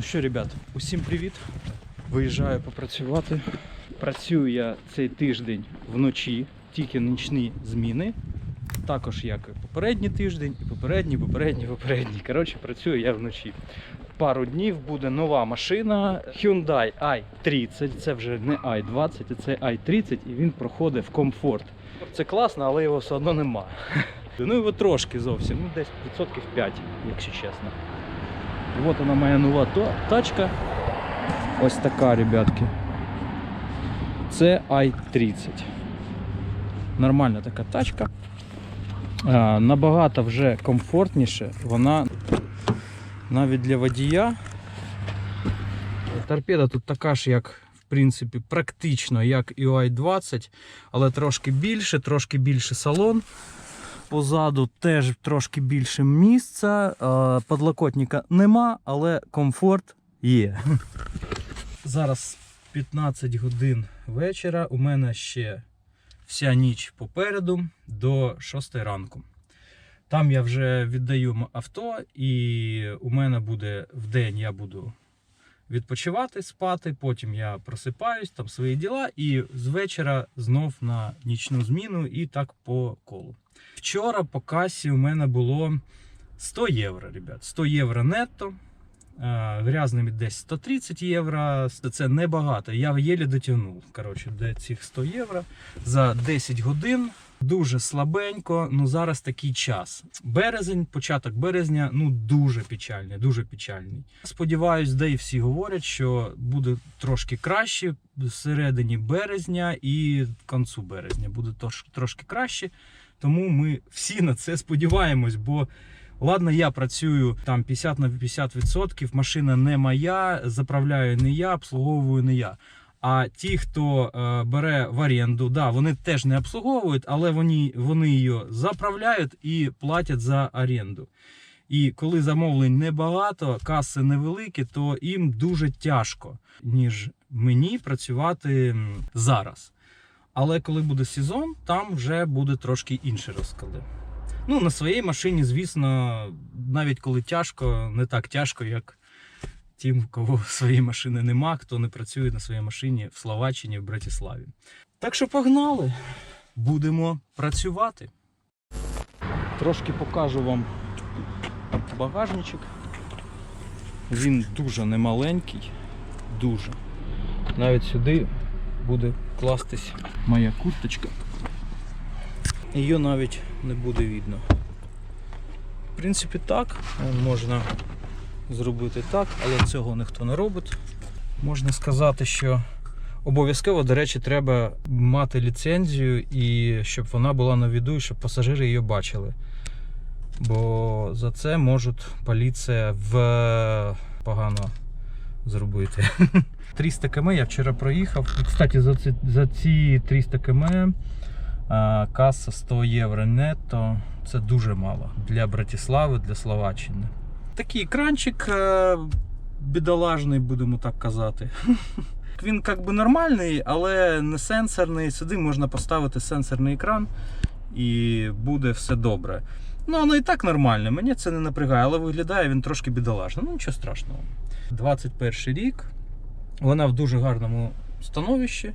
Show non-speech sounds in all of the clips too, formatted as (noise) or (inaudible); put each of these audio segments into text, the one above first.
Ну що, ребят, усім привіт. Виїжджаю попрацювати. Працюю я цей тиждень вночі, тільки нічні зміни. Також як і попередній тиждень, і попередній, попередній, попередній. Коротше, працюю я вночі. Пару днів буде нова машина Hyundai i30. Це вже не i20, а це i30, і він проходить в комфорт. Це класно, але його все одно нема. (laughs) Ну його трошки зовсім, ну десь відсотків 5, якщо чесно. І от вона моя нова тачка. Ось така, ребятки. Це i30. Нормальна така тачка. А, набагато вже комфортніше. Вона навіть для водія. Торпеда тут така ж, як в принципі, практично, як і у i20, але трошки більше, трошки більше салон. Позаду теж трошки більше місця. е, Подлокотника нема, але комфорт є. (laughs) Зараз 15 годин вечора. У мене ще вся ніч попереду до 6 ранку. Там я вже віддаю авто, і у мене буде в день я буду відпочивати, спати. Потім я просипаюсь, там свої діла, і з вечора знов на нічну зміну і так по колу. Вчора по касі у мене було 100 євро, ребят. 100 євро нетто. А, Грязними десь 130 євро. Це небагато. Я єлі дотягнув коротше, до цих 100 євро за 10 годин. Дуже слабенько, ну зараз такий час. Березень, початок березня, ну дуже печальний, дуже печальний. Сподіваюсь, де і всі говорять, що буде трошки краще в середині березня і концу березня буде трошки краще. Тому ми всі на це сподіваємось, бо ладно, я працюю там 50 на 50%, машина не моя, заправляю не я, обслуговую не я. А ті, хто е, бере в оренду, да, вони теж не обслуговують, але вони, вони її заправляють і платять за оренду. І коли замовлень небагато, каси невеликі, то їм дуже тяжко, ніж мені працювати зараз. Але коли буде сезон, там вже буде трошки інші розклади. Ну, на своїй машині, звісно, навіть коли тяжко, не так тяжко, як тим, у кого (laughs) своєї машини нема, хто не працює на своїй машині в Словаччині, в Братиславі. Так що погнали! Будемо працювати. Трошки покажу вам багажничок. Він дуже немаленький, дуже. Навіть сюди буде кластись моя курточка. Її навіть не буде видно. В принципі, так, можна зробити так, але цього ніхто не робить. Можна сказати, що обов'язково, до речі, треба мати ліцензію і щоб вона була на віду, і щоб пасажири її бачили. Бо за це можуть поліція в погано зробити. (laughs) 300 км я вчора проїхав. Кстати, за ці, 300 км каса 100 євро нетто. Це дуже мало для Братислави, для Словаччини. Такий екранчик е, бідолажний, будемо так казати. (laughs) Він як би нормальний, але не сенсорний. Сюди можна поставити сенсорний екран і буде все добре. Ну, воно і так нормально, мені це не напрягає, але виглядає він трошки бідолажно. Ну, нічого страшного. 21 рік. Вона в дуже гарному становищі.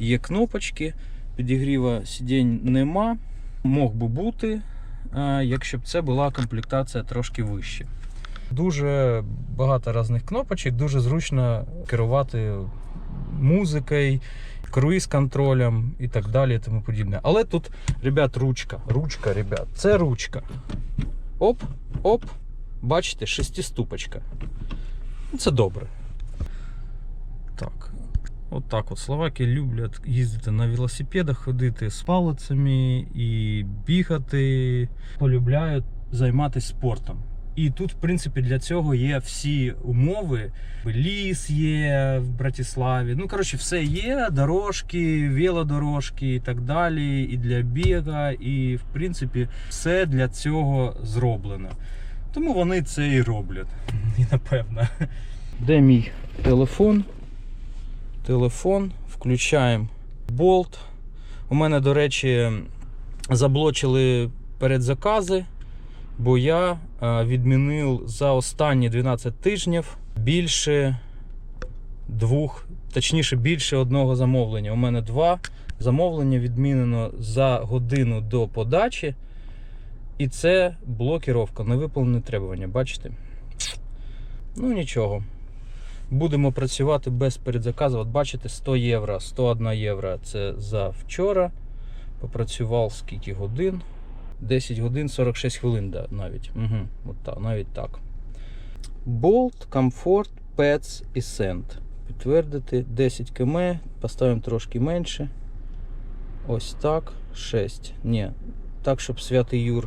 Є кнопочки, підігріва сидінь нема. Мог би бути, е, якщо б це була комплектація трошки вище. Дуже багато різних кнопочок, дуже зручно керувати музикою, круїз-контролем і так далі. І тому подібне. Але тут, ребят, ручка. Ручка, ребят, це ручка. Оп, оп. Бачите, шестиступочка. Це добре. Так. От так от словаки люблять їздити на велосипедах, ходити з палицями і бігати. Полюбляють займатися спортом. І тут, в принципі, для цього є всі умови. Ліс є в Братиславі. Ну, коротше, все є. Дорожки, велодорожки і так далі. І для біга, і в принципі все для цього зроблено. Тому вони це і роблять. І (laughs) напевно. Де мій телефон? Телефон, включаємо болт. У мене, до речі, заблочили передзакази, бо я е, відмінив за останні 12 тижнів більше двох, точніше, більше одного замовлення. У мене два замовлення відмінено за годину до подачі. І це блокіровка, невиповнені требування. Бачите? Ну нічого. Будемо працювати без передзаказу. От бачите, 100 євро, 101 євро це за вчора. Попрацював скільки годин? 10 годин 46 хвилин да, навіть. Угу, от так, навіть так. Bolt, Comfort, Pets і Send. Підтвердити 10 км, поставимо трошки менше. Ось так. 6. Ні. Так, щоб святий Юр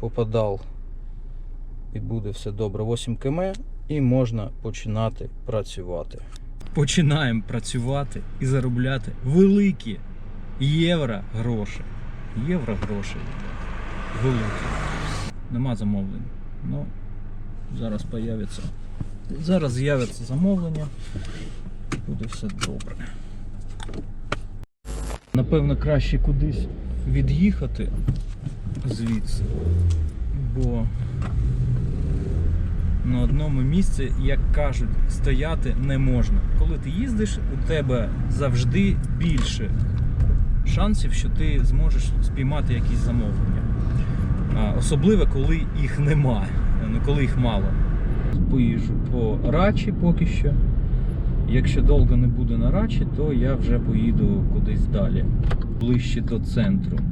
попадав. І буде все добре. 8 км і можна починати працювати. Починаємо працювати і заробляти великі євро гроші. Євро гроші. Великі. Нема замовлень. Ну, зараз появиться. Зараз з'явиться замовлення. Буде все добре. Напевно, краще кудись від'їхати звідси, бо на одному місці, як кажуть, стояти не можна. Коли ти їздиш, у тебе завжди більше шансів, що ти зможеш спіймати якісь замовлення. Особливо, коли їх немає, ну коли їх мало. Поїжджу по Рачі поки що. Якщо довго не буде на Рачі, то я вже поїду кудись далі, ближче до центру. –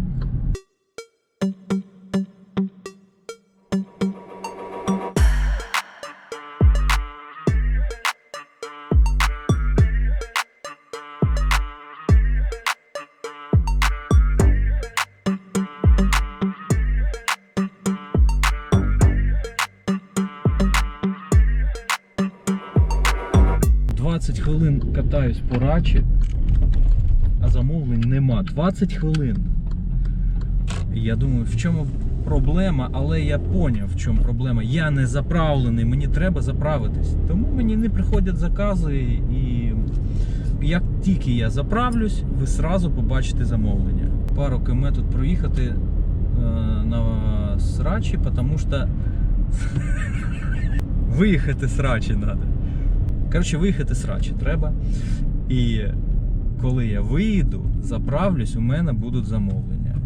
20 хвилин катаюсь по рачі, а замовлень нема. 20 хвилин. Я думаю, в чому проблема, але я поняв, в чому проблема. Я не заправлений, мені треба заправитись. Тому мені не приходять закази і як тільки я заправлюсь, ви сразу побачите замовлення. Пару км тут проїхати е, на срачі, тому що (laughs) виїхати з рачі треба. Коротше, виїхати з рачі треба. І коли я виїду, заправлюсь, у мене будуть замовлення.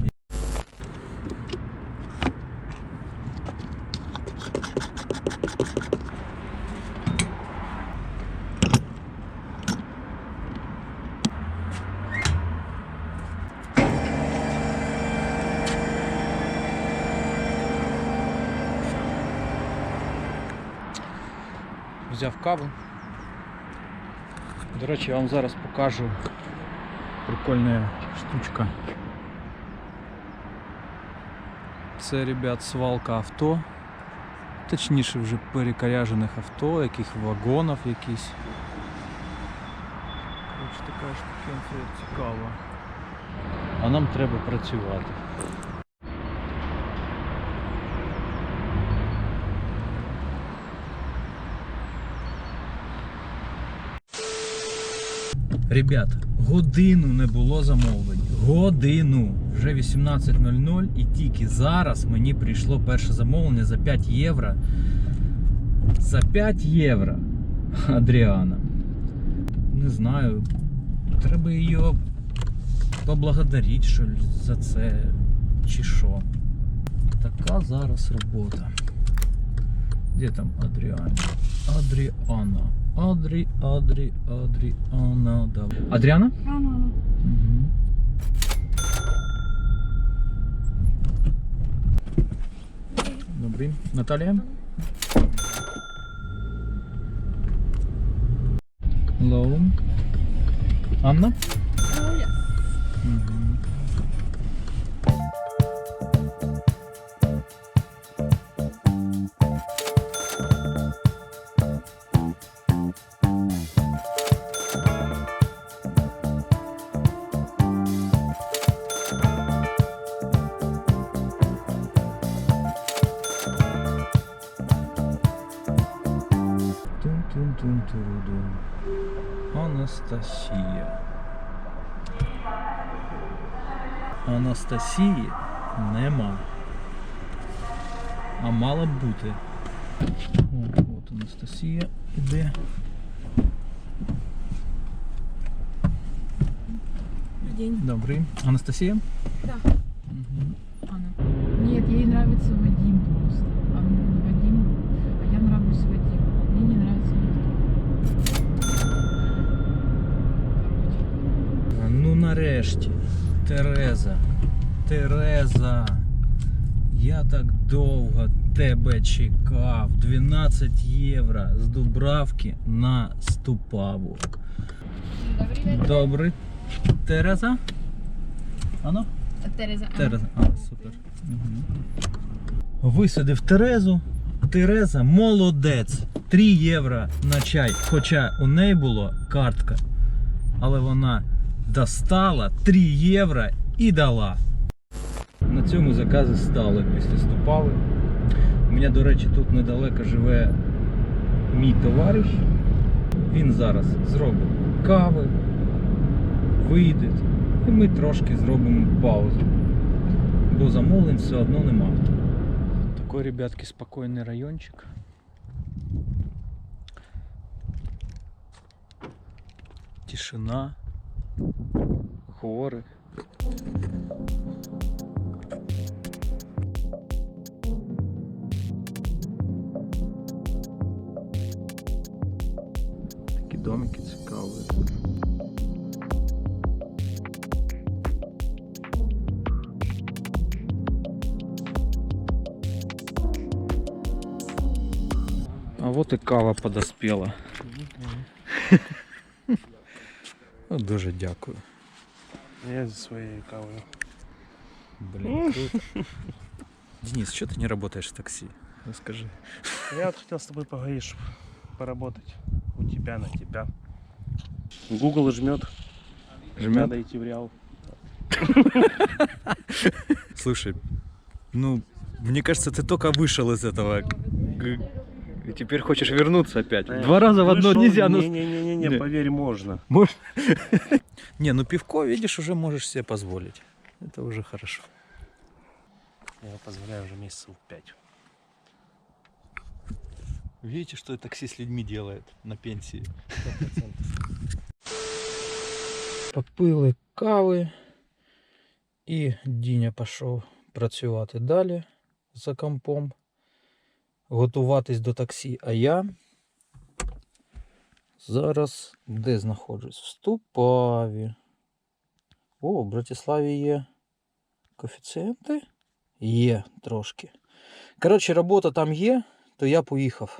Взяв каву. До речі, я вам зараз покажу прикольна штучка. Це, ребят, свалка авто. Точніше вже перекоряжених авто, яких вагонів якісь. Коротше, така штукенція цікава. А нам треба працювати. Ребят, годину не було замовлень. Годину. Вже 18.00 і тільки зараз мені прийшло перше замовлення за 5 євро. За 5 євро. Адріана. Не знаю. Треба її поблагодарити що за це. Чи що. Така зараз робота. Де там Адріана? Адріана. Адрі, Адрі, Адріана. Давай. Адріана? Рано. Мгм. Добрий. Наталія? Hello. Анна? Oh, yes. Мгм. Анастасії нема. А мала б бути. О, от Анастасія іде. День. Добрий. Анастасія? Да. Мгм. Анна. Нет, ей нравится Вадим просто. А мне Вадим, а я нравлюсь Вадиму. А мне не нравится никто. Короче. Ну нарешті. Тереза. Тереза. Я так довго тебе чекав. 12 євро з Дубравки на Ступаву. Добрий. Тереза? Ано? Тереза. Тереза. А, супер. Висадив Терезу. Тереза молодець. 3 євро на чай. Хоча у неї була картка. Але вона достала 3 євро і дала. Цьому закази стали після ступави. У мене, до речі, тут недалеко живе мій товариш. Він зараз зробить кави, вийде, і ми трошки зробимо паузу. Бо замовлень все одно нема. Такой, ребятки, спокійний райончик. Тишина, гори. Домики цікаві. А вот і кава подоспела. Ну, Дуже дякую. Я зі своєю кавою. Блин, круто. Денис, что ты не работаешь в такси? Расскажи. Я вот хотел с тобой поговорить, чтобы поработать. Тебя, на тебя. Google жмет. Надо идти в Реал. (laughs) Слушай, ну, мне кажется, ты только вышел из этого. И теперь хочешь вернуться опять. Два раза в одно нельзя. Ну... Не-не-не, Не. поверь, можно. (laughs) Не, ну пивко, видишь, уже можешь себе позволить. Это уже хорошо. Я позволяю уже месяцев пять. Видите, что такси с людьми делает на пенсии? (laughs) Попили кави, і Діня пішов працювати далі за компом, готуватись до таксі. А я зараз де знаходжусь? В Ступаві. О, в Братиславі є коефіцієнти? Є трошки. Коротше, робота там є, то я поїхав.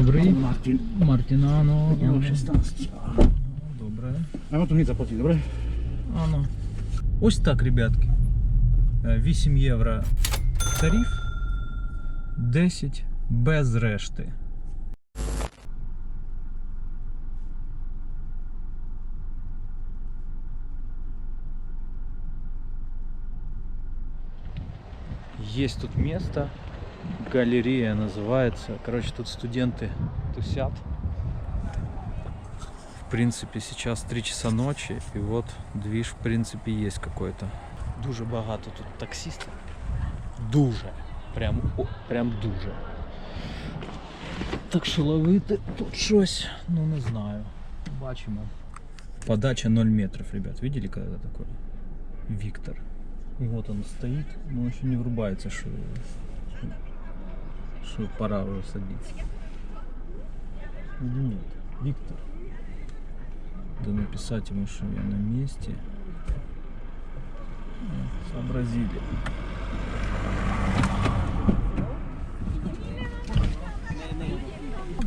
Добрий. Martin. Мартінано. Ja mam 16. Добре. A no to nie zapłaci, dobre? Ано. Ось так, ребятки. Е, 8 євро тариф, 10 без решти. Есть тут место, галерея называется. Короче, тут студенты тусят. В принципе, сейчас 3 часа ночи, и вот движ, в принципе, есть какой-то. Дуже багато тут таксистів. Дуже. Прям, о, прям дуже. Так що ловити тут щось, ну не знаю. Бачимо. Подача 0 метров, ребят. Видели, когда такое? Виктор. И вот он стоит, но он еще не врубается, что, что пора уже садиться. Или нет? Виктор. Да написать ему, что я на месте. Э, Сообразили.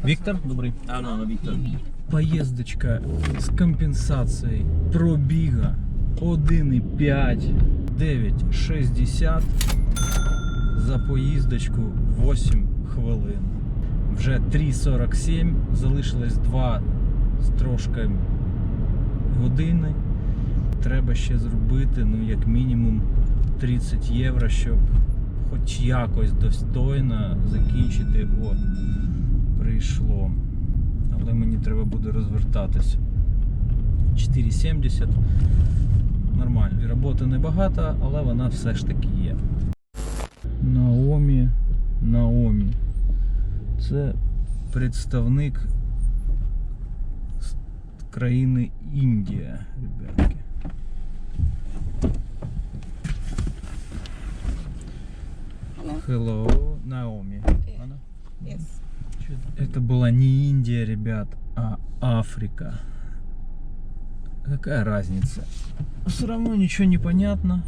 Виктор, добрый. А, ну, ну, Виктор. Поїздочка з компенсацією пробіга 1,5 9,60 за поїздочку 8 хвилин. Вже 3.47, залишилось 2 з трошки години. Треба ще зробити, ну, як мінімум 30 євро, щоб хоч якось достойно закінчити. О, прийшло. Але мені треба буде розвертатися. 4,70. Нормально. Роботи небагато, але вона все ж таки є. Наомі. Наомі. Це представник з країни Індія, ребятки. Hello, Наоми. Она? Чё- Это была не Индия, ребят, а Африка. Какая разница? Все равно ничего не понятно.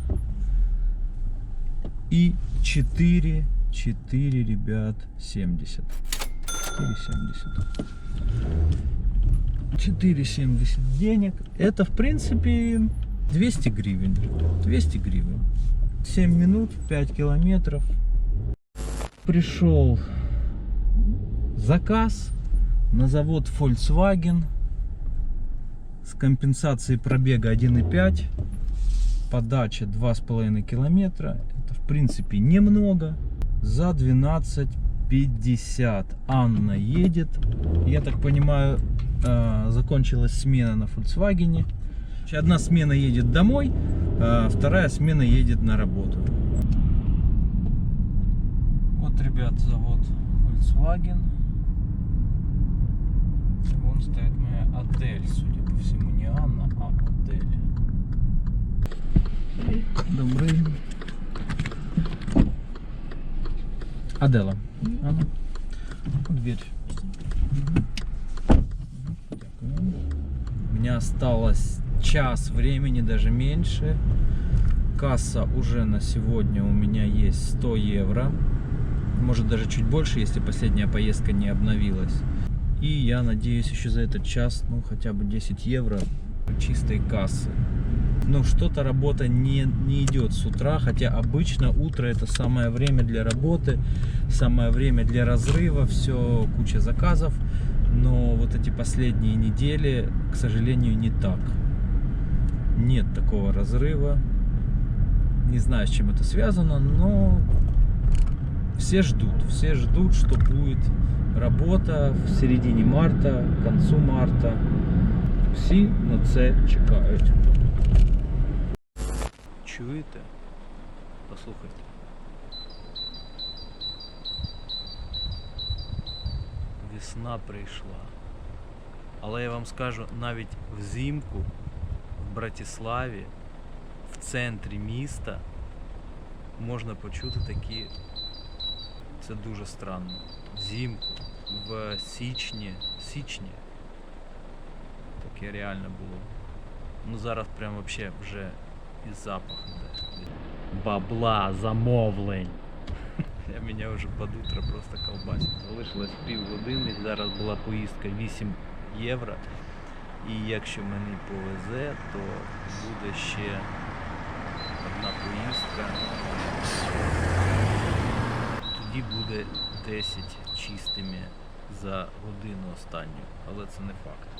И 4, 4, ребят, 70. 4,70. 4,70 денег. Это, в принципе, 200 гривен. 200 гривен. 7 минут, 5 километров. Пришел заказ на завод Volkswagen с компенсацией пробега 1,5 подача 2,5 километра это в принципе немного за 12,50 Анна едет. Я так понимаю э, закончилась смена на Volkswagen. Одна смена едет домой а вторая смена едет на работу. Вот ребят завод Volkswagen. Вон стоит моя Адель, судя по всему, не Анна, а Адель. Добрий. Адела. Анна. Дверь. У меня осталось час времени, даже меньше. Касса уже на сегодня у меня есть 100 евро. Может даже чуть больше, если последняя поездка не обновилась. И я надеюсь еще за этот час, ну хотя бы 10 евро чистой кассы. Ну что-то работа не, не идет с утра, хотя обычно утро это самое время для работы, самое время для разрыва, все, куча заказов. Но вот эти последние недели, к сожалению, не так. Нет такого разрыва. Не знаю, с чем это связано, но все ждут, все ждут, что будет робота в середині марта, концу марта. Всі на це чекають Чуєте? Послухайте. Весна прийшла. Але я вам скажу, навіть взимку в Братиславі, в центрі міста, можна почути такі. Це дуже странно. Взимку, в січні, січні. Таке реально було. Ну зараз прям вообще вже і запах іде. Бабла, замовлень. (laughs) Я мене вже під утро просто колбасить. Залишилось пів години, зараз була поїздка 8 євро. І якщо мені повезе, то буде ще одна поїздка. Тоді буде 10 чистими за годину останню, але це не факт.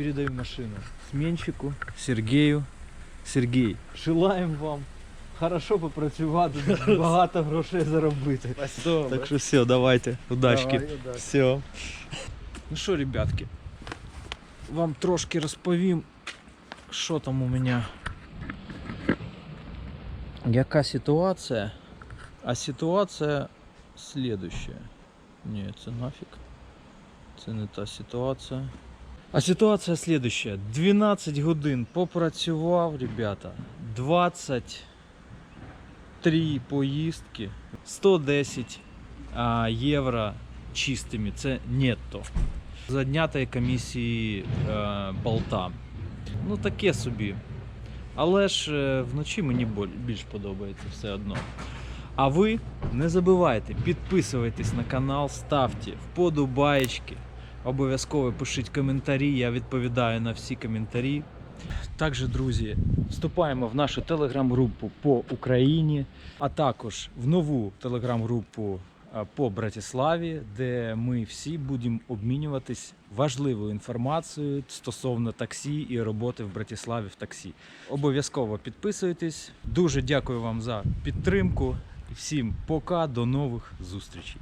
Передаю машину сменщику Сергію. Сергій, желаємо вам хорошо попрацювати, (laughs) багато грошей заробити. Так що все, давайте, удачки. Все. Ну що, ребятки, вам трошки розповім, що там у мене. Яка ситуація? А ситуація следующая. Ні, це нафіг. Це не та ситуація. А ситуація следующая. 12 годин попрацював, ребята. 23 поїздки. 110 а, євро чистими. Це нетто. За днятої комісії е, болта. Ну таке собі. Але ж е, вночі мені більш подобається все одно. А ви не забувайте, підписуйтесь на канал, ставте вподобаєчки. Обов'язково пишіть коментарі, я відповідаю на всі коментарі. Також, друзі, вступаємо в нашу телеграм-групу по Україні, а також в нову телеграм-групу по Братиславі, де ми всі будемо обмінюватись важливою інформацією стосовно таксі і роботи в Братиславі в таксі. Обов'язково підписуйтесь. Дуже дякую вам за підтримку. Всім пока, до нових зустрічей.